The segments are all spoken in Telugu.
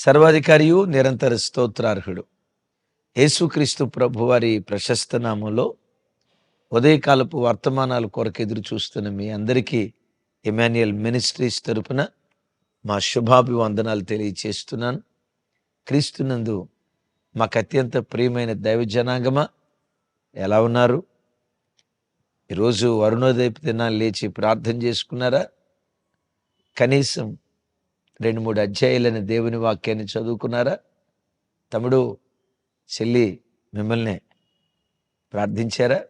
సర్వాధికారియు నిరంతర స్తోత్రార్హుడు. యేసుక్రీస్తు ప్రభువారి ప్రశస్త నామంలో ఉదయకాలపు వర్తమానాల కొరకు ఎదురు చూస్తున్న మీ అందరికీ ఎమాన్యుయల్ మినిస్ట్రీస్ తరపున మా శుభాభివందనాలు తెలియచేస్తున్నాను. క్రీస్తునందు మాకు అత్యంత ప్రియమైన దైవ జనాంగమా ఎలా ఉన్నారు? ఈరోజు అరుణోదయపు దినాలు లేచి ప్రార్థన చేసుకున్నారా? కనీసం రెండు మూడు అధ్యాయులైన దేవుని వాక్యాన్ని చదువుకున్నారా? తమ్ముడు చెల్లి మిమ్మల్ని ప్రార్థించారా?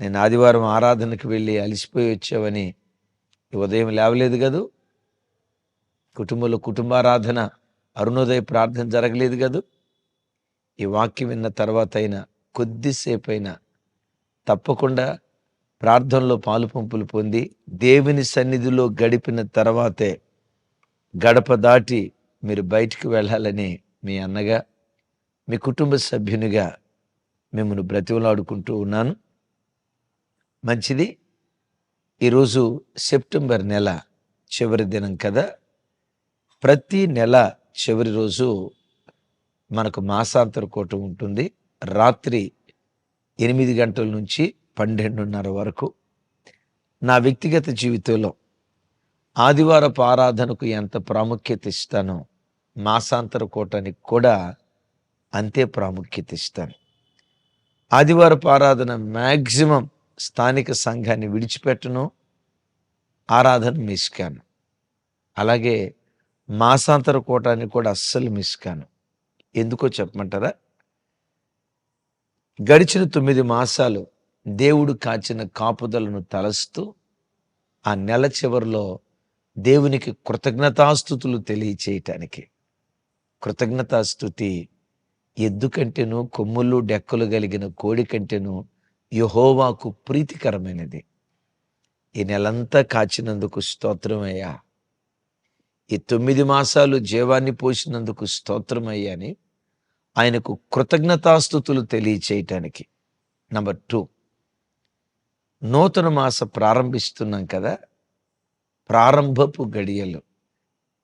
నేను ఆదివారం ఆరాధనకు వెళ్ళి అలసిపోయి వచ్చావని ఉదయం లేవలేదు కదూ? కుటుంబంలో కుటుంబారాధన అరుణోదయ ప్రార్థన జరగలేదు కదూ? ఈ వాక్యం విన్న తర్వాత అయినా కొద్దిసేపు అయినా తప్పకుండా ప్రార్థనలో పాలు పంపులు పొంది దేవుని సన్నిధిలో గడిపిన తర్వాతే గడప దాటి మీరు బయటికి వెళ్ళాలని మీ అన్నగా మీ కుటుంబ సభ్యునిగా మిమ్మల్ని బ్రతిమలాడుకుంటూ ఉన్నాను. మంచిది. ఈరోజు సెప్టెంబర్ నెల చివరి దినం కదా. ప్రతి నెల చివరి రోజు మనకు మాసాంతర కోట ఉంటుంది. రాత్రి ఎనిమిది గంటల నుంచి పన్నెండున్నర వరకు నా వ్యక్తిగత జీవితంలో ఆదివారపు ఆరాధనకు ఎంత ప్రాముఖ్యత ఇస్తానో మాసాంతర కూటానికి కూడా అంతే ప్రాముఖ్యత ఇస్తాను ఆదివారపు ఆరాధన మ్యాక్సిమం స్థానిక సంఘాన్ని విడిచిపెట్టను ఆరాధన మిస్ కాను అలాగే మాసాంతర కూటాన్ని కూడా అస్సలు మిస్ కాను ఎందుకో చెప్పమంటారా? గడిచిన తొమ్మిది మాసాలు దేవుడు కాచిన కాపుదలను తలస్తూ ఆ నెల చివరిలో దేవునికి కృతజ్ఞతాస్థుతులు తెలియచేయటానికి. కృతజ్ఞతాస్థుతి ఎద్దుకంటేను కొమ్ములు డెక్కలు కలిగిన కోడి కంటేను యహోవాకు ప్రీతికరమైనది. ఈ నెలంతా కాచినందుకు స్తోత్రమయ్యా. ఈ తొమ్మిది మాసాలు జీవాన్ని పోసినందుకు స్తోత్రమయ్యా అని ఆయనకు కృతజ్ఞతాస్థుతులు తెలియచేయటానికి. Number two. నూతన మాస ప్రారంభిస్తున్నాం కదా ప్రారంభపు గడియలు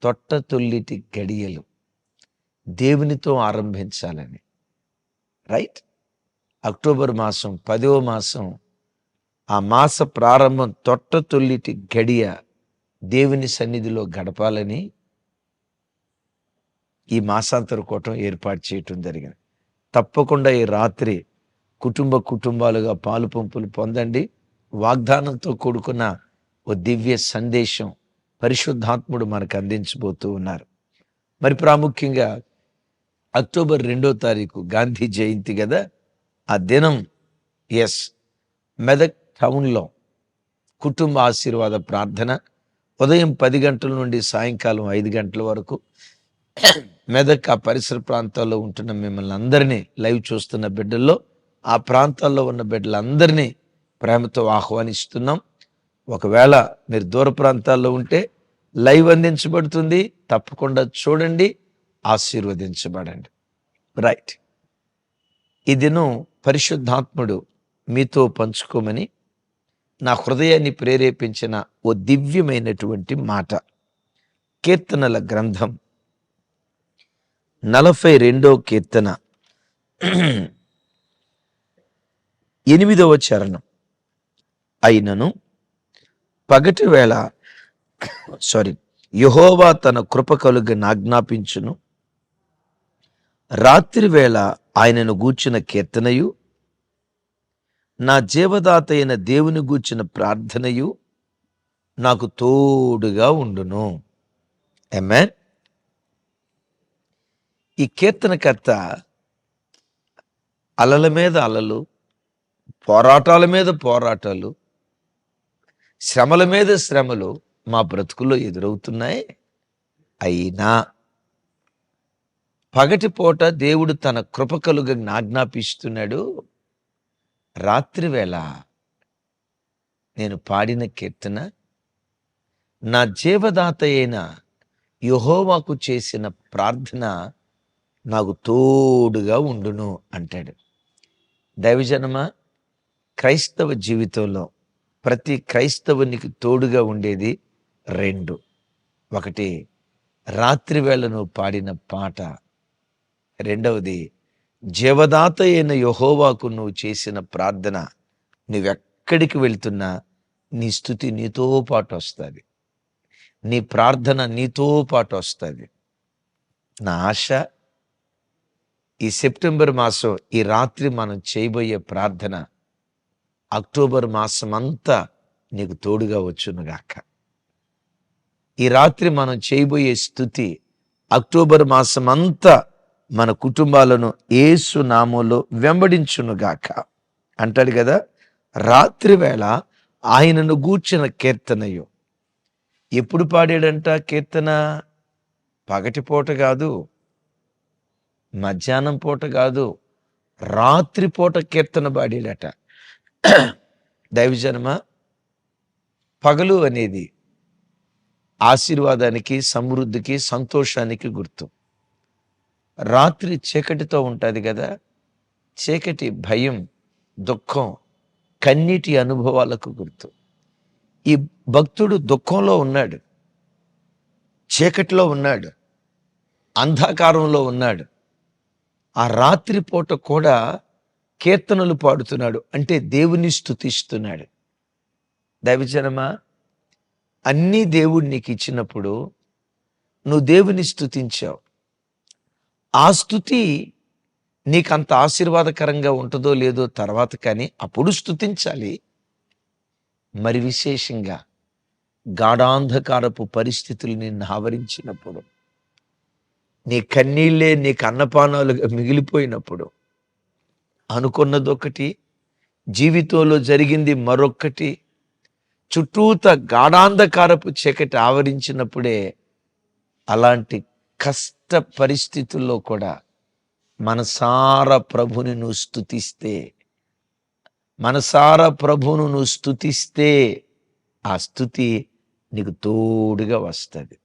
తొట్ట తొల్లిటి గడియలు దేవునితో ఆరంభించాలని. రైట్ అక్టోబర్ మాసం పదవ మాసం ఆ మాస ప్రారంభం తొట్ట తొల్లిటి గడియ దేవుని సన్నిధిలో గడపాలని ఈ మాసాంతర కూటం ఏర్పాటు చేయటం జరిగింది. తప్పకుండా ఈ రాత్రి కుటుంబ కుటుంబాలుగా పాలు పంపులు పొందండి. వాగ్దానంతో కూడుకున్న ఓ దివ్య సందేశం పరిశుద్ధాత్ముడు మనకు అందించబోతూ ఉన్నారు. మరి ప్రాముఖ్యంగా అక్టోబర్ రెండో తారీఖు గాంధీ జయంతి కదా ఆ దినం ఎస్ మెదక్ టౌన్లో కుటుంబ ఆశీర్వాద ప్రార్థన ఉదయం పది గంటల నుండి సాయంకాలం ఐదు గంటల వరకు మెదక్ ఆ పరిసర ప్రాంతాల్లో ఉంటున్న మిమ్మల్ని అందరినీ లైవ్ చూస్తున్న బిడ్డల్లో ఆ ప్రాంతాల్లో ఉన్న బిడ్డలందరినీ ప్రేమతో ఆహ్వానిస్తున్నాం. ఒకవేళ మీరు దూర ప్రాంతాల్లో ఉంటే లైవ్ అందించబడుతుంది. తప్పకుండా చూడండి. ఆశీర్వదించబడండి. రైట్ ఈ దినం పరిశుద్ధాత్ముడు మీతో పంచుకోమని నా హృదయాన్ని ప్రేరేపించిన ఓ దివ్యమైనటువంటి మాట. కీర్తనల గ్రంథం నలభై రెండో కీర్తన ఎనిమిదవ చరణం. అయినను పగటి వేళ సారీ యహోవా తన కృప కలుగ నాజ్ఞాపించును రాత్రి వేళ ఆయనను గూర్చిన కీర్తనయు. నా జీవదాత అయిన దేవుని గూర్చిన ప్రార్థనయు నాకు తోడుగా ఉండును. ఎమ్మెన్ ఈ కీర్తనకర్త అలల మీద అలలు పోరాటాల మీద పోరాటాలు శ్రమల మీద శ్రమలు మా బ్రతుకుల్లో ఎదురవుతున్నాయి. అయినా పగటిపూట దేవుడు తన కృప కలుగ ఆజ్ఞాపిస్తున్నాడు రాత్రివేళ నేను పాడిన కీర్తన నా జీవదాత అయిన యహోవాకు చేసిన ప్రార్థన నాకు తోడుగా ఉండును అంటాడు. దైవజనమా క్రైస్తవ జీవితంలో ప్రతి క్రైస్తవునికి తోడుగా ఉండేది రెండు. ఒకటి రాత్రి వేళ నువ్వు పాడిన పాట. రెండవది జీవదాత అయిన యహోవాకు నువ్వు చేసిన ప్రార్థన నువ్వెక్కడికి వెళ్తున్నా నీ స్థుతి నీతో పాటు వస్తుంది. నీ ప్రార్థన నీతో పాటు వస్తుంది. నా ఆశ ఈ సెప్టెంబర్ మాసం ఈ రాత్రి మనం చేయబోయే ప్రార్థన అక్టోబర్ మాసం అంతా నీకు తోడుగా వచ్చునుగాక. ఈ రాత్రి మనం చేయబోయే స్థుతి అక్టోబర్ మాసం అంతా మన కుటుంబాలను ఏసు నామంలో వెంబడించునుగాక. అంటాడు కదా రాత్రి వేళ ఆయనను గూర్చిన కీర్తనయు. ఎప్పుడు పాడాడంట కీర్తన? పగటిపూట కాదు మధ్యాహ్నం పూట కాదు రాత్రి పూట కీర్తన పాడాడట. దైవజనమ పగలు అనేది ఆశీర్వాదానికి సమృద్ధికి సంతోషానికి గుర్తు. రాత్రి చీకటితో ఉంటుంది కదా చీకటి భయం దుఃఖం కన్నీటి అనుభవాలకు గుర్తు. ఈ భక్తుడు దుఃఖంలో ఉన్నాడు చీకటిలో ఉన్నాడు అంధకారంలో ఉన్నాడు. ఆ రాత్రి పూట కూడా కీర్తనలు పాడుతున్నాడు. అంటే దేవుని స్థుతిస్తున్నాడు దైవజనమా అన్నీ దేవుడు నీకు ఇచ్చినప్పుడు నువ్వు దేవుని స్థుతించావు ఆ స్థుతి నీకు అంత ఆశీర్వాదకరంగా ఉంటుందో లేదో తర్వాత కానీ అప్పుడు స్థుతించాలి మరి విశేషంగా గాఢాంధకారపు పరిస్థితులు నిన్ను ఆవరించినప్పుడు నీ కన్నీళ్ళే నీకు అన్నపానాలుగా మిగిలిపోయినప్పుడు అనుకున్నదొకటి జీవితంలో జరిగింది మరొక్కటి. చుట్టూత గాఢాంధకారపు చీకటి ఆవరించినప్పుడే అలాంటి కష్ట పరిస్థితుల్లో కూడా మనసార ప్రభుని నువ్వు స్థుతిస్తే మనసార ప్రభును నువ్వు స్థుతిస్తే ఆ స్థుతి నీకు తోడుగా వస్తుంది.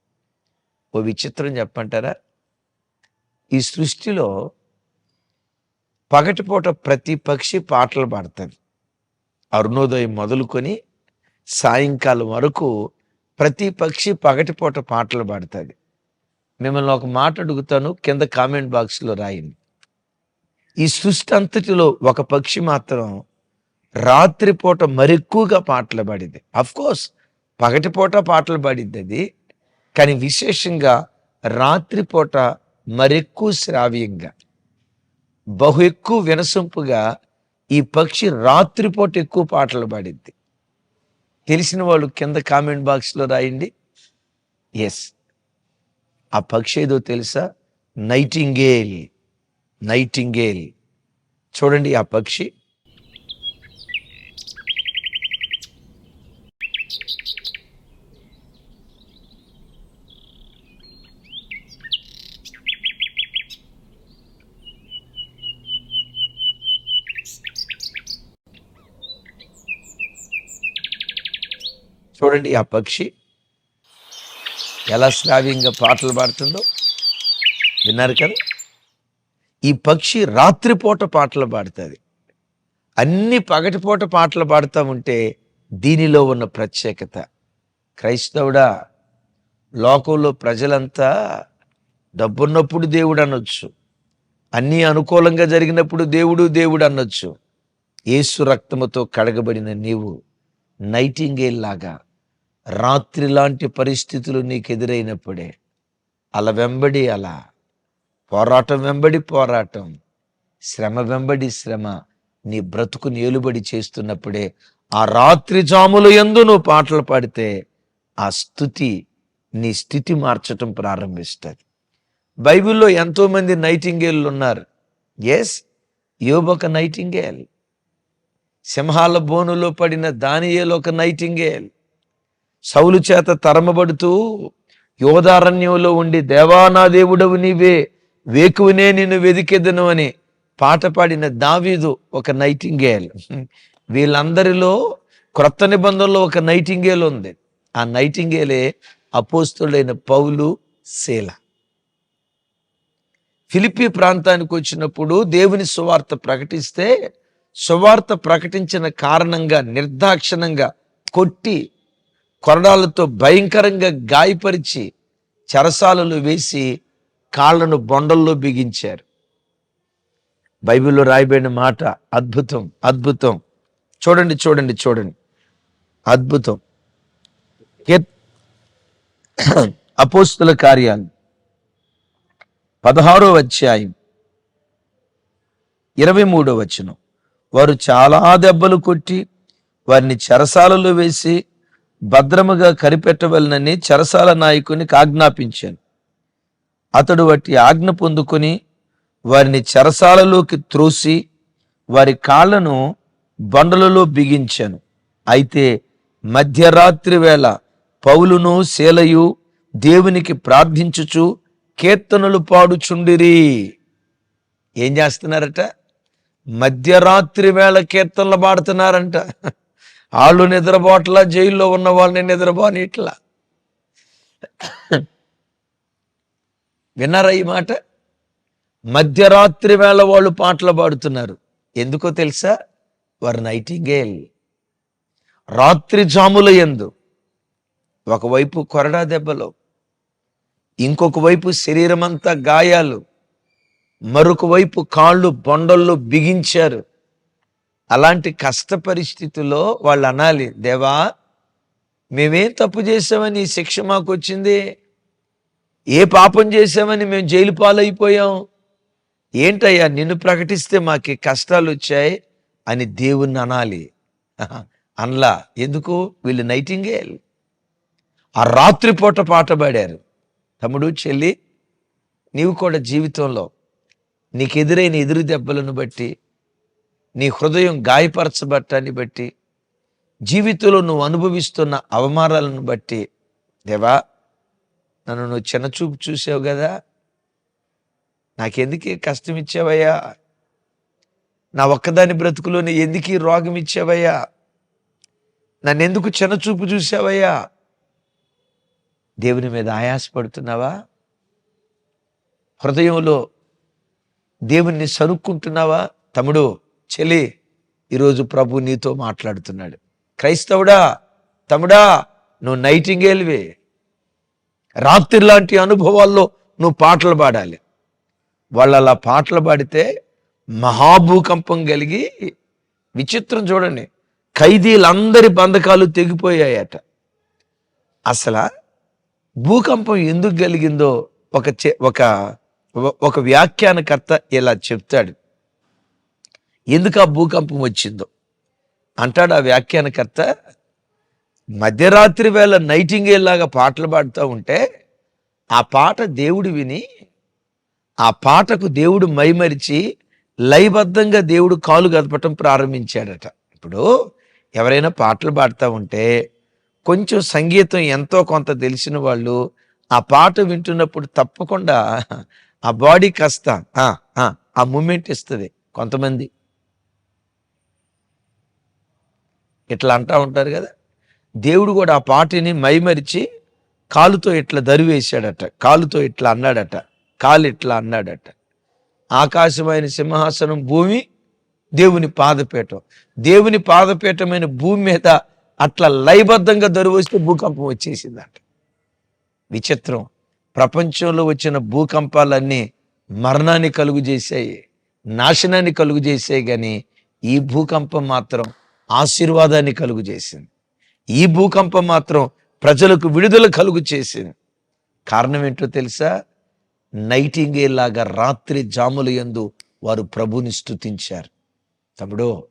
ఓ విచిత్రం చెప్పంటారా ఈ సృష్టిలో పగటిపూట ప్రతి పక్షి పాటలు పాడుతుంది. అరుణోదయం మొదలుకొని సాయంకాలం వరకు ప్రతి పక్షి పగటిపూట పాటలు పాడుతుంది. మిమ్మల్ని ఒక మాట అడుగుతాను కింద కామెంట్ బాక్స్లో రాయండి. ఈ సృష్టి అంతటిలో ఒక పక్షి మాత్రం రాత్రిపూట మరెక్కువగా పాటలు పాడింది కోర్స్ పగటిపూట పాటలు పాడింది అది కానీ విశేషంగా రాత్రిపూట మరెక్కువ శ్రావ్యంగా. బహు ఎక్కువ వినసొంపుగా ఈ పక్షి రాత్రిపూట ఎక్కువ పాటలు పాడింది తెలిసిన వాళ్ళు కింద కామెంట్ బాక్స్లో రాయండి. ఎస్ ఆ పక్షి ఏదో తెలుసా? నైటింగేల్. నైటింగేల్. చూడండి ఆ పక్షి. చూడండి ఆ పక్షి ఎలా శ్రావ్యంగా పాటలు పాడుతుందో. విన్నారు కదా? ఈ పక్షి రాత్రిపూట పాటలు పాడుతుంది. అన్ని పగటిపూట పాటలు పాడుతూ ఉంటే దీనిలో ఉన్న ప్రత్యేకత. క్రైస్తవుడా లోకంలో ప్రజలంతా డబ్బున్నప్పుడు దేవుడు అనొచ్చు. అన్నీ అనుకూలంగా జరిగినప్పుడు దేవుడు దేవుడు అనొచ్చు. ఏసు రక్తముతో కడగబడిన నీవు నైటింగేల్ లాగా రాత్రి లాంటి పరిస్థితులు నీకు ఎదురైనప్పుడే అలా వెంబడి అలా పోరాటం వెంబడి పోరాటం శ్రమ వెంబడి శ్రమ నీ బ్రతుకుని ఏలుబడి చేస్తున్నప్పుడే ఆ రాత్రి జాములు ఎందు నువ్వు పాటలు పాడితే ఆ స్థుతి నీ స్థితి మార్చటం ప్రారంభిస్తుంది. బైబిల్లో ఎంతోమంది నైటింగేళ్ళు ఉన్నారు. ఎస్ యోబొక నైటింగేల్. సింహాల బోనులో పడిన దానియేలు ఒక నైటింగేల్. సౌలు చేత తరమబడుతూ యోధారణ్యంలో ఉండి దేవానా దేవుడవు నీవే వేకువనే నిన్ను వెదికెదను అని పాట పాడిన దావీదు ఒక నైటింగేల్. వీళ్ళందరిలో క్రొత్త నిబంధనలో ఒక నైటింగేల్ ఉంది. ఆ నైటింగేలే అపోస్తుడైన పౌలు శీల ఫిలిపి ప్రాంతానికి వచ్చినప్పుడు దేవుని సువార్త ప్రకటిస్తే సువార్త ప్రకటించిన కారణంగా నిర్దాక్షిణంగా కొట్టి కొరడాలతో భయంకరంగా గాయపరిచి చెరసాలలు వేసి కాళ్ళను బొండల్లో బిగించారు. బైబిల్లో రాయబడిన మాట అద్భుతం అద్భుతం. చూడండి చూడండి చూడండి. అద్భుతం. అపోస్తుల కార్యాలు. పదహారో అధ్యాయం. ఇరవై మూడో వచనం. వారు చాలా దెబ్బలు కొట్టి వారిని చెరసాలలో వేసి భద్రముగా కరిపెట్టవలనని చెరసాల నాయకునికి ఆజ్ఞాపించాను అతడు వాటి ఆజ్ఞ పొందుకొని వారిని చెరసాలలోకి త్రోసి వారి కాళ్ళను బండలలో బిగించాను. అయితే మధ్యరాత్రి వేళ పౌలును శీలయు దేవునికి ప్రార్థించుచు కీర్తనలు పాడుచుండిరి. ఏం చేస్తున్నారట? మధ్యరాత్రి వేళ కీర్తనలు పాడుతున్నారంట. వాళ్ళు నిద్రపోట్లా జైల్లో ఉన్న వాళ్ళని నిద్రపోని ఇట్లా. విన్నారా ఈ మాట? మధ్యరాత్రి వేళ వాళ్ళు పాటలు పాడుతున్నారు. ఎందుకో తెలుసా? వారు నైటింగేల్. రాత్రి జాముల ఎందు ఒకవైపు కొరడా దెబ్బలు ఇంకొక వైపు శరీరమంతా గాయాలు మరొక వైపు కాళ్ళు బొండల్లో బిగించారు. అలాంటి కష్ట పరిస్థితుల్లో వాళ్ళు అనాలి దేవా మేమేం తప్పు చేసామని ఈ శిక్ష మాకు వచ్చింది ఏ పాపం చేసామని మేము జైలు పాలైపోయాం? ఏంటయ్యా నిన్ను ప్రకటిస్తే మాకు కష్టాలు వచ్చాయి అని దేవుణ్ణి అనాలి. అనలా. ఎందుకు? వీళ్ళు నైటింగేల్. ఆ రాత్రిపూట పాట పాడారు. తమ్ముడు చెల్లి నీవు కూడా జీవితంలో నీకు ఎదురైన ఎదురు దెబ్బలను బట్టి నీ హృదయం గాయపరచబట్టాన్ని బట్టి జీవితంలో నువ్వు అనుభవిస్తున్న అవమానాలను బట్టి దేవా నన్ను నువ్వు చిన్నచూపు చూసావు కదా నాకెందుకే కష్టం ఇచ్చావయ్యా? నా ఒక్కదాని బ్రతుకులోని ఎందుకు రోగం ఇచ్చావయ్యా? నన్ను ఎందుకు చిన్నచూపు చూసావయ్యా? దేవుని మీద ఆయాసపడుతున్నావా? హృదయంలో దేవుణ్ణి సనుక్కుంటున్నావా? తమ్ముడు చెలి ఈరోజు ప్రభు నీతో మాట్లాడుతున్నాడు. క్రైస్తవుడా తమ్ముడా నువ్వు నైటింగేల్వి. రాత్రి లాంటి అనుభవాల్లో నువ్వు పాటలు పాడాలి. వాళ్ళు అలా పాటలు పాడితే మహాభూకంపం కలిగి విచిత్రం చూడండి. ఖైదీలందరి బంధకాలు తెగిపోయాయట. అసలు భూకంపం ఎందుకు కలిగిందో ఒక చె- ఒక ఒక వ్యాఖ్యానకర్త ఇలా చెప్తాడు. ఎందుకు ఆ భూకంపం వచ్చిందో? అంటాడు ఆ వ్యాఖ్యానకర్త మధ్యరాత్రి వేళ నైటింగేల్ లాగా పాటలు పాడుతూ ఉంటే ఆ పాట దేవుడు విని ఆ పాటకు దేవుడు మైమరిచి లయబద్ధంగా దేవుడు కాలు గదపటం ప్రారంభించాడట. ఇప్పుడు ఎవరైనా పాటలు పాడుతూ ఉంటే కొంచెం సంగీతం ఎంతో కొంత తెలిసిన వాళ్ళు ఆ పాట వింటున్నప్పుడు తప్పకుండా ఆ బాడీ కాస్త ఆ మూమెంట్ ఇస్తుంది కొంతమంది. ఇట్లా అంటా ఉంటారు కదా. దేవుడు కూడా ఆ పాటిని మైమరిచి కాలుతో ఇట్లా దరివేశాడట కాలుతో ఇట్లా అన్నాడట కాలు ఇట్లా అన్నాడట. ఆకాశమైన సింహాసనం భూమి దేవుని పాదపీఠం. దేవుని పాదపీఠమైన భూమి మీద అట్లా లయబద్ధంగా దరివేస్తే భూకంపం వచ్చేసిందట. విచిత్రం. ప్రపంచంలో వచ్చిన భూకంపాలన్నీ మరణాన్ని కలుగు చేశాయి నాశనాన్ని కలుగు చేసాయి కానీ ఈ భూకంపం మాత్రం ఆశీర్వాదాన్ని కలుగు చేసింది. ఈ భూకంపం మాత్రం ప్రజలకు విడుదల కలుగు చేసింది. కారణం ఏంటో తెలుసా? నైటింగే లాగా రాత్రి జాముల యందు వారు ప్రభుని స్తుతించారు. తమ్ముడో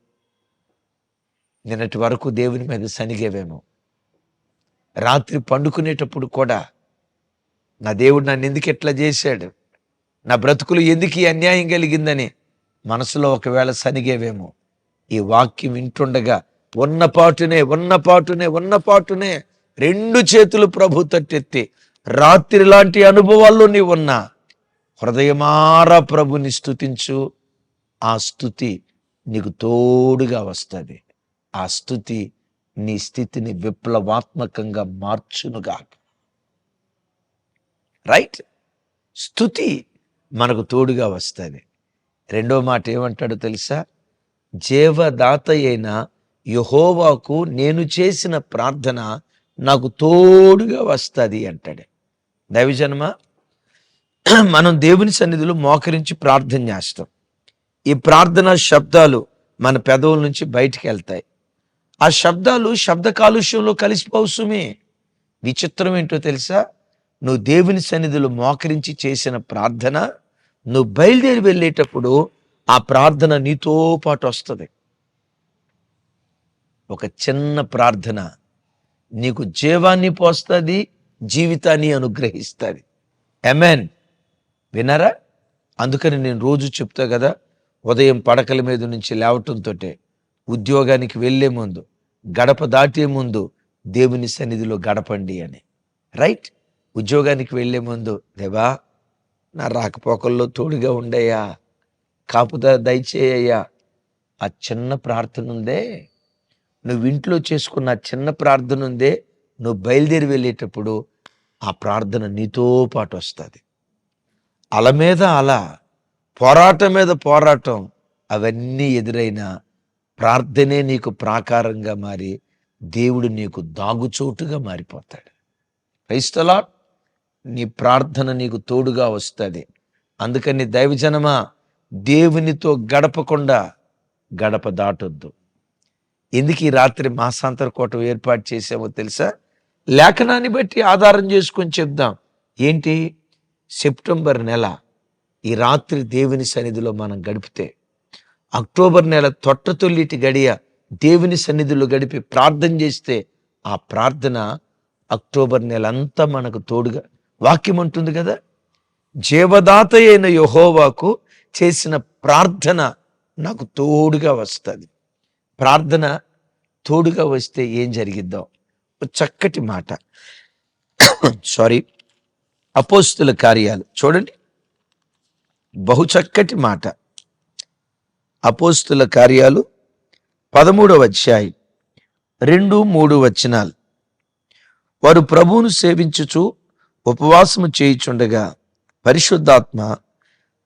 నిన్నటి వరకు దేవుని మీద సనిగేవేమో. రాత్రి పండుకునేటప్పుడు కూడా నా దేవుడు నన్ను ఎందుకు ఎట్లా చేశాడు? నా బ్రతుకులు ఎందుకు ఈ అన్యాయం కలిగిందని మనసులో ఒకవేళ సనిగేవేమో? ఈ వాక్యం వింటుండగా ఉన్న పాటునే ఉన్న పాటునే ఉన్న పాటునే రెండు చేతులు ప్రభు తట్టెత్తి రాత్రి లాంటి అనుభవాల్లో నీవు ఉన్నా హృదయమారా ప్రభుని స్థుతించు ఆ స్థుతి నీకు తోడుగా వస్తుంది. ఆ స్థుతి నీ స్థితిని విప్లవాత్మకంగా మార్చునుగా రైట్? స్థుతి మనకు తోడుగా వస్తుంది. రెండో మాట ఏమంటాడో తెలుసా? జీవదాత అయిన యహోవాకు నేను చేసిన ప్రార్థన నాకు తోడుగా వస్తుంది అంటాడు. దైవజన్మ మనం దేవుని సన్నిధిలో మోకరించి ప్రార్థన చేస్తాం. ఈ ప్రార్థన శబ్దాలు మన పెదవుల నుంచి బయటికి వెళ్తాయి. ఆ శబ్దాలు శబ్ద కాలుష్యంలో కలిసిపోవసుమే. విచిత్రం ఏంటో తెలుసా? నువ్వు దేవుని సన్నిధిలో మోకరించి చేసిన ప్రార్థన నువ్వు బయలుదేరి వెళ్ళేటప్పుడు ఆ ప్రార్థన నీతో పాటు వస్తుంది. ఒక చిన్న ప్రార్థన నీకు జీవాన్ని పోస్తుంది జీవితాన్ని అనుగ్రహిస్తుంది. ఎమెన్ వినరా అందుకని నేను రోజు చెప్తా కదా ఉదయం పడకల మీద నుంచి లేవటంతో ఉద్యోగానికి వెళ్ళే ముందు గడప దాటే ముందు దేవుని సన్నిధిలో గడపండి అని. రైట్ ఉద్యోగానికి వెళ్ళే ముందు దేవా నా రాకపోకల్లో తోడుగా ఉండయా కాపుదా దయచేయ్యా ఆ చిన్న ప్రార్థన ఉందే నువ్వు ఇంట్లో చేసుకున్న చిన్న ప్రార్థన ఉందే నువ్వు బయలుదేరి వెళ్ళేటప్పుడు ఆ ప్రార్థన నీతో పాటు వస్తుంది. అల మీద అల పోరాటం మీద పోరాటం అవన్నీ ఎదురైన ప్రార్థనే నీకు ప్రాకారంగా మారి దేవుడు నీకు దాగుచోటుగా మారిపోతాడు. క్రైస్తలా నీ ప్రార్థన నీకు తోడుగా వస్తుంది. అందుకని దైవజనమా దేవునితో గడపకుండా గడప దాటొద్దు. ఎందుకు ఈ రాత్రి మాసాంతర కోట ఏర్పాటు చేసామో తెలుసా? లేఖనాన్ని బట్టి ఆధారం చేసుకొని చెప్దాం. ఏంటి? సెప్టెంబర్ నెల ఈ రాత్రి దేవుని సన్నిధిలో మనం గడిపితే అక్టోబర్ నెల తొట్టతొల్లిటి గడియ దేవుని సన్నిధిలో గడిపి ప్రార్థన చేస్తే ఆ ప్రార్థన అక్టోబర్ నెల అంతా మనకు తోడుగా వాక్యం ఉంటుంది కదా? జీవదాత అయిన యహోవాకు చేసిన ప్రార్థన నాకు తోడుగా వస్తుంది. ప్రార్థన తోడుగా వస్తే ఏం జరిగిద్దాం? చక్కటి మాట. సారీ అపోస్తుల కార్యాలు. చూడండి. బహు చక్కటి మాట. అపోస్తుల కార్యాలు పదమూడవ అధ్యాయం రెండు మూడు వచనాలు. వారు ప్రభువును సేవించుచు ఉపవాసము చేయుచుండగా పరిశుద్ధాత్మ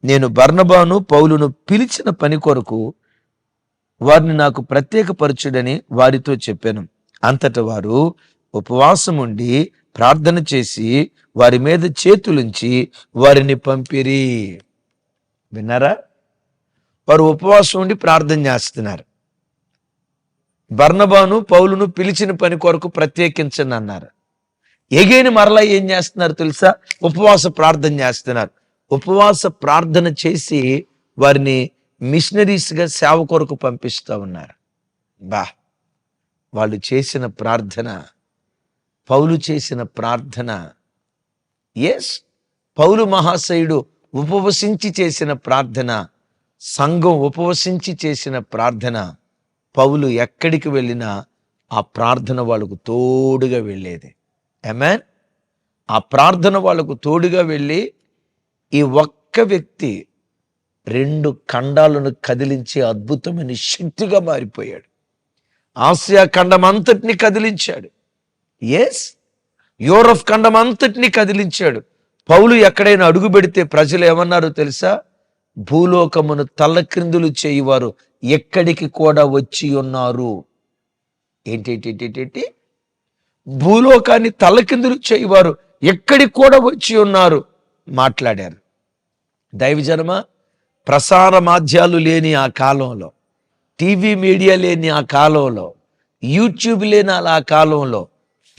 నేను బర్ణబాను పౌలును పిలిచిన పని కొరకు వారిని నాకు ప్రత్యేకపరచుడని వారితో చెప్పాను. అంతట వారు ఉపవాసం ఉండి ప్రార్థన చేసి వారి మీద చేతులుంచి వారిని పంపిరి. విన్నారా? వారు ఉపవాసం ఉండి ప్రార్థన చేస్తున్నారు. బర్ణబాను పౌలును పిలిచిన పని కొరకు ప్రత్యేకించండి అన్నారు ఎగైన మరలా ఏం చేస్తున్నారు తెలుసా? ఉపవాస ప్రార్థన చేస్తున్నారు. ఉపవాస ప్రార్థన చేసి వారిని మిషనరీస్గా సేవ కొరకు పంపిస్తూ ఉన్నారు. బా! వాళ్ళు చేసిన ప్రార్థన పౌలు చేసిన ప్రార్థన ఎస్ పౌలు మహాశయుడు ఉపవసించి చేసిన ప్రార్థన సంఘం ఉపవసించి చేసిన ప్రార్థన పౌలు ఎక్కడికి వెళ్ళినా ఆ ప్రార్థన వాళ్ళకు తోడుగా వెళ్ళేది. ఎమెన్ ఆ ప్రార్థన వాళ్ళకు తోడుగా వెళ్ళి ఈ ఒక్క వ్యక్తి రెండు ఖండాలను కదిలించే అద్భుతమైన శక్తిగా మారిపోయాడు. ఆసియా ఖండం అంతటిని కదిలించాడు. ఎస్ యూరప్ ఖండం అంతటిని కదిలించాడు. పౌలు ఎక్కడైనా అడుగు పెడితే ప్రజలు ఏమన్నారో తెలుసా? భూలోకమును తల్లక్రిందులు చేయువారు ఎక్కడికి కూడా వచ్చి ఉన్నారు. ఏంటి భూలోకాన్ని తల్లకిందులు చేయువారు ఎక్కడికి కూడా వచ్చి ఉన్నారు. మాట్లాడారు. దైవజనమ ప్రసార మాధ్యాలు లేని ఆ కాలంలో టీవీ మీడియా లేని ఆ కాలంలో యూట్యూబ్ లేని ఆ కాలంలో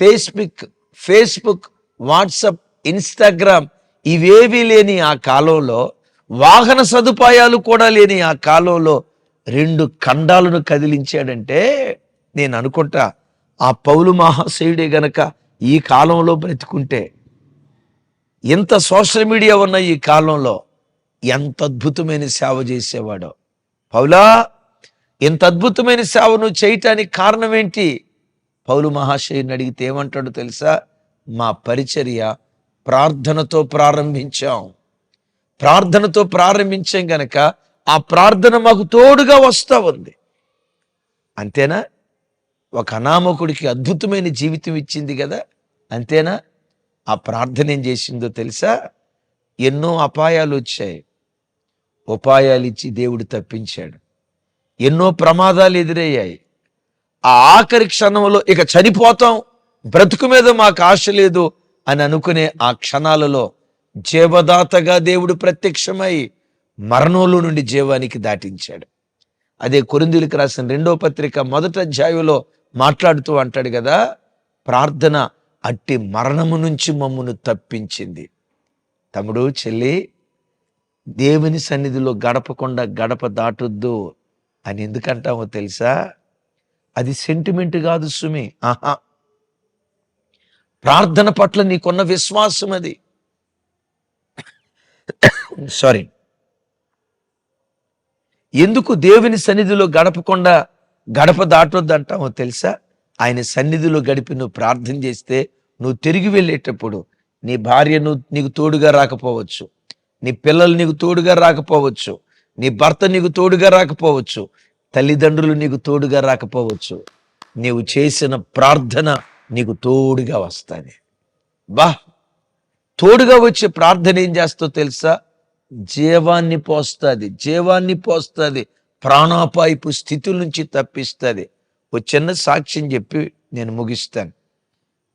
ఫేస్బుక్ ఫేస్బుక్ వాట్సప్ ఇన్స్టాగ్రామ్ ఇవేవి లేని ఆ కాలంలో వాహన సదుపాయాలు కూడా లేని ఆ కాలంలో రెండు ఖండాలను కదిలించాడంటే నేను అనుకుంటా ఆ పౌలు మహాశయుడే గనక ఈ కాలంలో బ్రతుకుంటే ఇంత సోషల్ మీడియా ఉన్న ఈ కాలంలో ఎంత అద్భుతమైన సేవ చేసేవాడో. పౌలా ఇంత అద్భుతమైన సేవను చేయటానికి కారణం ఏంటి? పౌలు మహాశయుని అడిగితే ఏమంటాడో తెలుసా? మా పరిచర్య ప్రార్థనతో ప్రారంభించాం. ప్రార్థనతో ప్రారంభించాం గనక ఆ ప్రార్థన మాకు తోడుగా వస్తూ ఉంది. అంతేనా? ఒక అనామకుడికి అద్భుతమైన జీవితం ఇచ్చింది కదా? అంతేనా? ఆ ప్రార్థన ఏం చేసిందో తెలుసా? ఎన్నో అపాయాలు వచ్చాయి. ఉపాయాలు ఇచ్చి దేవుడు తప్పించాడు. ఎన్నో ప్రమాదాలు ఎదురయ్యాయి. ఆ ఆఖరి క్షణంలో ఇక చనిపోతాం బ్రతుకు మీద మాకు ఆశ లేదు అని అనుకునే ఆ క్షణాలలో జీవదాతగా దేవుడు ప్రత్యక్షమై మరణంలో నుండి జీవానికి దాటించాడు. అదే కొరిందులకు రాసిన రెండో పత్రిక మొదట అధ్యాయంలో మాట్లాడుతూ అంటాడు కదా ప్రార్థన అట్టి మరణము నుంచి మమ్మను తప్పించింది. తమ్ముడు చెల్లి దేవుని సన్నిధిలో గడపకుండా గడప దాటొద్దు అని ఎందుకంటామో తెలుసా? అది సెంటిమెంట్ కాదు సుమి. ఆహా. ప్రార్థన పట్ల నీకున్న విశ్వాసం అది. సారీ ఎందుకు దేవుని సన్నిధిలో గడపకుండా గడప దాటొద్దు అంటామో తెలుసా? ఆయన సన్నిధిలో గడిపి నువ్వు ప్రార్థన చేస్తే నువ్వు తిరిగి వెళ్ళేటప్పుడు నీ భార్య నువ్వు నీకు తోడుగా రాకపోవచ్చు. నీ పిల్లలు నీకు తోడుగా రాకపోవచ్చు. నీ భర్త నీకు తోడుగా రాకపోవచ్చు. తల్లిదండ్రులు నీకు తోడుగా రాకపోవచ్చు. నీవు చేసిన ప్రార్థన నీకు తోడుగా వస్తుంది బా! తోడుగా వచ్చే ప్రార్థన ఏం చేస్తో తెలుసా? జీవాన్ని పోస్తుంది జీవాన్ని పోస్తుంది ప్రాణాపాయపు స్థితుల నుంచి తప్పిస్తుంది. ఒక చిన్న సాక్ష్యం చెప్పి నేను ముగిస్తాను.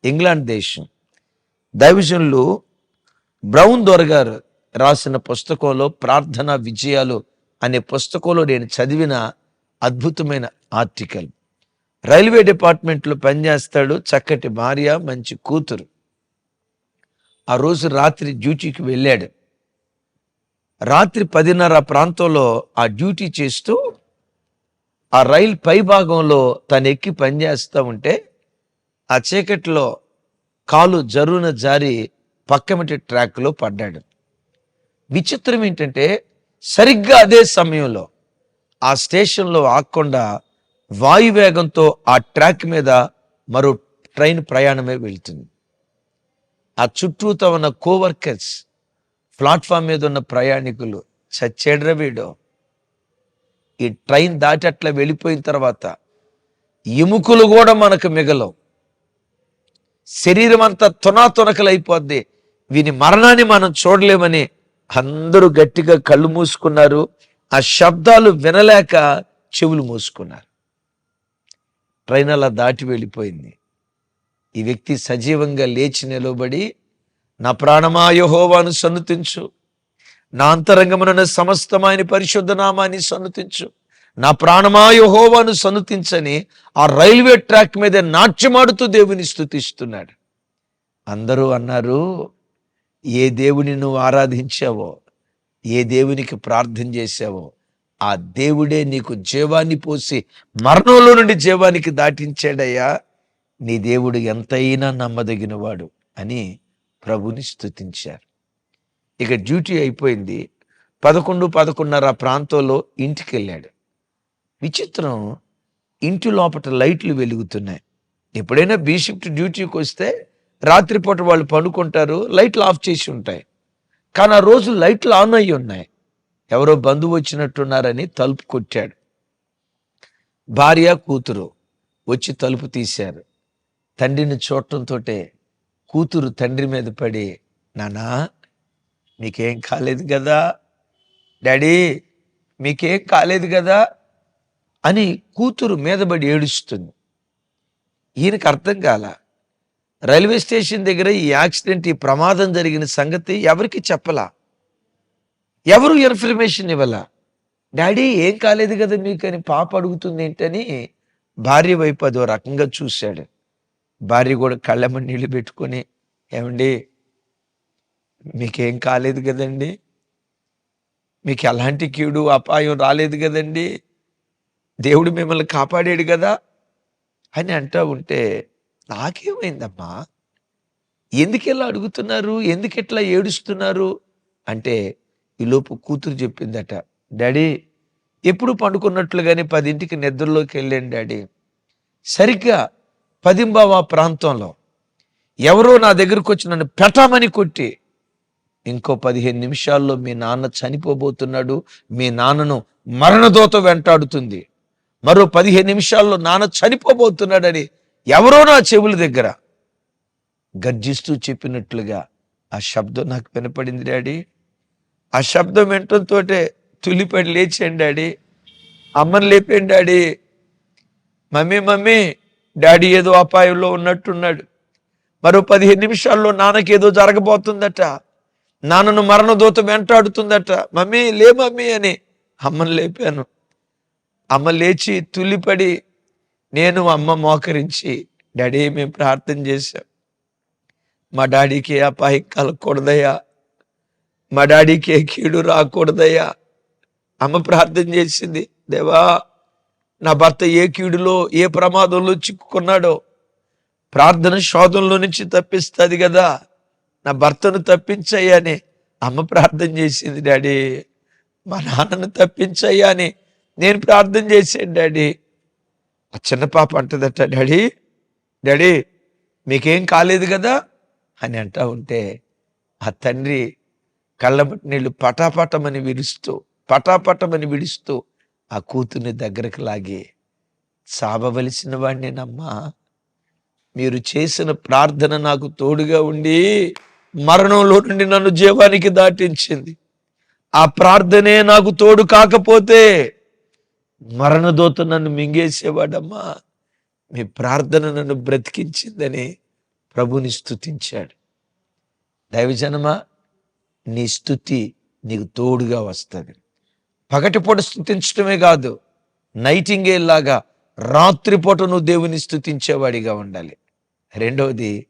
ఇంగ్లాండ్ దేశం. దైవజనులు బ్రౌన్ దొరగారు. రాసిన పుస్తకంలో ప్రార్థన విజయాలు అనే పుస్తకంలో నేను చదివిన అద్భుతమైన ఆర్టికల్. రైల్వే డిపార్ట్మెంట్లో పనిచేస్తాడు చక్కటి భార్య మంచి కూతురు. ఆ రోజు రాత్రి డ్యూటీకి వెళ్ళాడు. రాత్రి పదిన్నర ప్రాంతంలో ఆ డ్యూటీ చేస్తూ ఆ రైలు పై భాగంలో తను ఎక్కి పనిచేస్తూ ఉంటే ఆ చీకట్లో కాలు జరున జారి పక్కమిటి ట్రాక్లో పడ్డాడు. విచిత్రం ఏంటంటే సరిగ్గా అదే సమయంలో ఆ స్టేషన్లో ఆగకుండా వాయువేగంతో ఆ ట్రాక్ మీద మరో ట్రైన్ ప్రయాణమే వెళ్తుంది. ఆ చుట్టూతో ఉన్న కోవర్కర్స్ ప్లాట్ఫామ్ మీద ఉన్న ప్రయాణికులు చచ్చేడ్ర వీడు. ఈ ట్రైన్ దాటి అట్లా వెళ్ళిపోయిన తర్వాత ఎముకలు కూడా మనకు మిగలవు. శరీరం అంతా తునాతునకలైపోద్ది. వీని మరణాన్ని మనం చూడలేమని అందరూ గట్టిగా కళ్ళు మూసుకున్నారు. ఆ శబ్దాలు వినలేక చెవులు మూసుకున్నారు. ట్రైన్ అలా దాటి వెళ్ళిపోయింది. ఈ వ్యక్తి సజీవంగా లేచి నిలబడి నా ప్రాణమాయహోవాను సన్నుతించు. నా అంతరంగమున సమస్తమైన పరిశుద్ధ నామాన్ని సన్నుతించు. నా ప్రాణమాయహోవాను సన్నుతించని ఆ రైల్వే ట్రాక్ మీద నాట్యమాడుతూ దేవుని స్తుతిస్తున్నాడు అందరూ అన్నారు ఏ దేవుని నువ్వు ఆరాధించావో ఏ దేవునికి ప్రార్థన చేశావో ఆ దేవుడే నీకు జీవాన్ని పోసి మరణంలో నుండి జీవానికి దాటించాడయ్యా. నీ దేవుడు ఎంతైనా నమ్మదగినవాడు అని ప్రభుని స్తుతించారు. ఇక డ్యూటీ అయిపోయింది. పదకొండు పదకొండున్నర ప్రాంతంలో ఇంటికి వెళ్ళాడు విచిత్రం ఇంటి లోపల లైట్లు వెలుగుతున్నాయి. ఎప్పుడైనా బీ షిఫ్ట్ డ్యూటీకి వస్తే రాత్రిపూట వాళ్ళు పడుకుంటారు లైట్లు ఆఫ్ చేసి ఉంటాయి. కానీ ఆ రోజు లైట్లు ఆన్ అయ్యి ఉన్నాయి. ఎవరో బంధువు వచ్చినట్టున్నారని తలుపు కొట్టాడు. భార్య కూతురు వచ్చి తలుపు తీశారు. తండ్రిని చూడటంతో కూతురు తండ్రి మీద పడి నానా మీకేం కాలేదు కదా? డాడీ మీకేం కాలేదు కదా? అని కూతురు మీదబడి ఏడుస్తుంది. ఈయనకు అర్థం కాల? రైల్వే స్టేషన్ దగ్గర ఈ యాక్సిడెంట్ ఈ ప్రమాదం జరిగిన సంగతి ఎవరికి చెప్పలా? ఎవరు ఇన్ఫర్మేషన్ ఇవ్వాల? డాడీ ఏం కాలేదు కదా మీకు అని పాప అడుగుతుంది ఏంటని భార్య వైపు అదో రకంగా చూశాడు. భార్య కూడా కళ్ళమ్మ నీళ్ళు పెట్టుకొని ఏమండి మీకేం కాలేదు కదండి? మీకు ఎలాంటి కీడు అపాయం రాలేదు కదండి? దేవుడు మిమ్మల్ని కాపాడాడు కదా అని అంటూ ఉంటే నాకేమైందమ్మా? ఎందుకెలా అడుగుతున్నారు? ఎందుకు ఇట్లా ఏడుస్తున్నారు? అంటే ఈలోపు కూతురు చెప్పిందట డాడీ ఎప్పుడు పండుకున్నట్లుగానే పదింటికి నిద్రలోకి వెళ్ళాను డాడీ. సరిగ్గా పదింబావ ప్రాంతంలో ఎవరో నా దగ్గరకు వచ్చి నన్ను పెట్టమని కొట్టి ఇంకో పదిహేను నిమిషాల్లో మీ నాన్న చనిపోబోతున్నాడు. మీ నాన్నను మరణదోత వెంటాడుతుంది. మరో పదిహేను నిమిషాల్లో నాన్న చనిపోబోతున్నాడని ఎవరో నా చెవుల దగ్గర గర్జిస్తూ చెప్పినట్లుగా ఆ శబ్దం నాకు వినపడింది డాడీ. ఆ శబ్దం వినటంతో తులిపడి లేచాను డాడీ. అమ్మని లేపాను డాడీ. మమ్మీ మమ్మీ డాడీ ఏదో అపాయంలో ఉన్నట్టున్నాడు. మరో పదిహేను నిమిషాల్లో నాన్నకేదో జరగబోతుందట. నాన్నను మరణదూత వెంటాడుతుందట. మమ్మీ లే మమ్మీ అని అమ్మని లేపాను. అమ్మ లేచి తుల్లిపడి నేను అమ్మ మోకరించి డాడీ మేము ప్రార్థన చేశాం. మా డాడీకి ఏ అపాయం కలగకూడదయ్యా. మా డాడీకి ఏ కీడు రాకూడదయ్యా. అమ్మ ప్రార్థన చేసింది దేవా నా భర్త ఏ కీడులో ఏ ప్రమాదంలో చిక్కుకున్నాడో ప్రార్థన శోధంలో నుంచి తప్పిస్తుంది కదా నా భర్తను తప్పించయ్యాని అమ్మ ప్రార్థన చేసింది డాడీ మా నాన్నను తప్పించయ్యా అని నేను ప్రార్థన చేశాను డాడీ ఆ చిన్న పాప అంటదట డాడీ డాడీ మీకేం కాలేదు కదా? అని అంటా ఉంటే ఆ తండ్రి కళ్ళబట్టి నీళ్ళు పటాపటమని విడుస్తూ పటాపటమని విడుస్తూ ఆ కూతుర్ని దగ్గరకు లాగి సాబవలసిన వాడినేనమ్మా మీరు చేసిన ప్రార్థన నాకు తోడుగా ఉండి మరణంలో నుండి నన్ను జీవానికి దాటించింది. ఆ ప్రార్థనే నాకు తోడు కాకపోతే మరణదోత నన్ను మింగేసేవాడమ్మా. మీ ప్రార్థన నన్ను బ్రతికించిందని ప్రభుని స్థుతించాడు దైవజనమా నీ స్థుతి నీకు తోడుగా వస్తుంది. పగటిపూట స్థుతించడమే కాదు నైటింగేల్ లాగా రాత్రిపూట నువ్వు దేవుని స్థుతించేవాడిగా ఉండాలి. రెండవది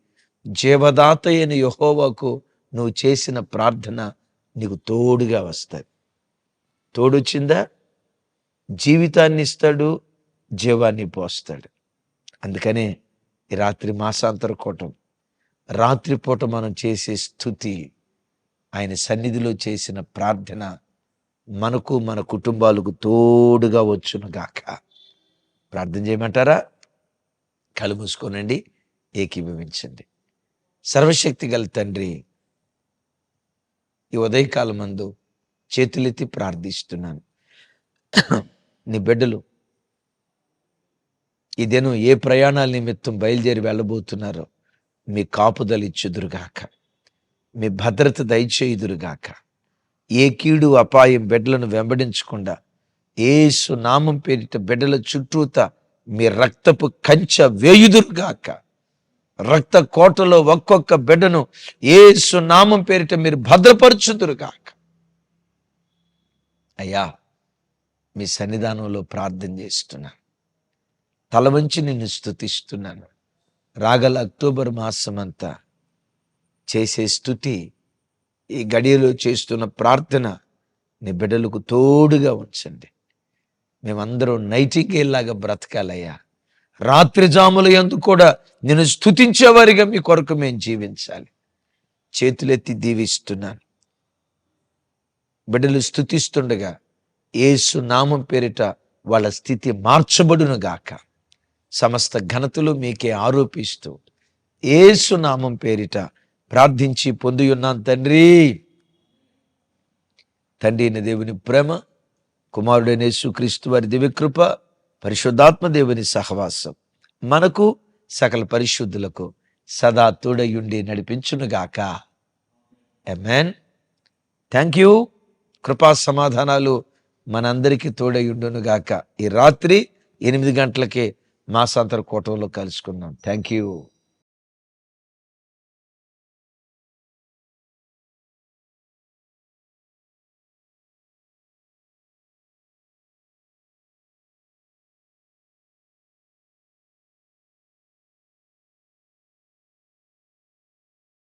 జీవదాత అయిన యహోవాకు నువ్వు చేసిన ప్రార్థన నీకు తోడుగా వస్తుంది. తోడొచ్చిందా? జీవితాన్ని ఇస్తాడు జీవాన్ని పోస్తాడు. అందుకనే ఈ రాత్రి మాసాంతర కూటం రాత్రిపూట మనం చేసే స్థుతి ఆయన సన్నిధిలో చేసిన ప్రార్థన మనకు మన కుటుంబాలకు తోడుగా వచ్చునుగాక. ప్రార్థన చేయమంటారా? కళ్ళు మూసుకోనండి ఏకీభవించండి. సర్వశక్తి గల తండ్రి ఈ ఉదయకాలం మందు చేతులెత్తి ప్రార్థిస్తున్నాను. నీ బిడ్డలు. ఇదేను ఏ ప్రయాణాల నిమిత్తం బయలుదేరి వెళ్ళబోతున్నారో మీ కాపుదలు ఇచ్చుదురుగాక. మీ భద్రత దయచేయుదురుగాక. ఏ కీడు అపాయం బిడ్డలను వెంబడించకుండా ఏసు నామం పేరిట బిడ్డల చుట్టూత మీ రక్తపు కంచె వేయుదురుగాక. రక్త కోటలో ఒక్కొక్క బిడ్డను ఏసు నామం పేరిట మీరు భద్రపరచుదురుగాక. అయ్యా మీ సన్నిధానంలో ప్రార్థన చేస్తున్నాను తల వంచి నిన్ను స్థుతిస్తున్నాను రాగల అక్టోబర్ మాసం అంతా చేసే స్థుతి ఈ గడియలో చేస్తున్న ప్రార్థన నీ బిడ్డలకు తోడుగా ఉంచండి. మేమందరం నైటింగేలాగా బ్రతకాలయ్యా. రాత్రి జాముల ఎందు కూడా నేను స్థుతించేవారిగా మీ కొరకు మేము జీవించాలి. చేతులెత్తి దీవిస్తున్నాను. బిడ్డలు స్థుతిస్తుండగా ఏసు నామం పేరిట వాళ్ళ స్థితి మార్చబడును గాక సమస్త ఘనతలు మీకే ఆరోపిస్తూ ఏసు నామం పేరిట ప్రార్థించి పొందియున్నాను తండ్రి. తండ్రి అయిన దేవుని ప్రేమ కుమారుడైన యేసుక్రీస్తు వారి దివ్యకృప పరిశుద్ధాత్మ దేవుని సహవాసం మనకు సకల పరిశుద్ధులకు సదా తోడయుండి నడిపించునుగాక. ఎమెన్ థ్యాంక్ యూ కృపా సమాధానాలు మనందరికీ తోడయుండునుగాక ఈ రాత్రి ఎనిమిది గంటలకే మాసాంతర కూటంలో కలుసుకుందాం. Thank you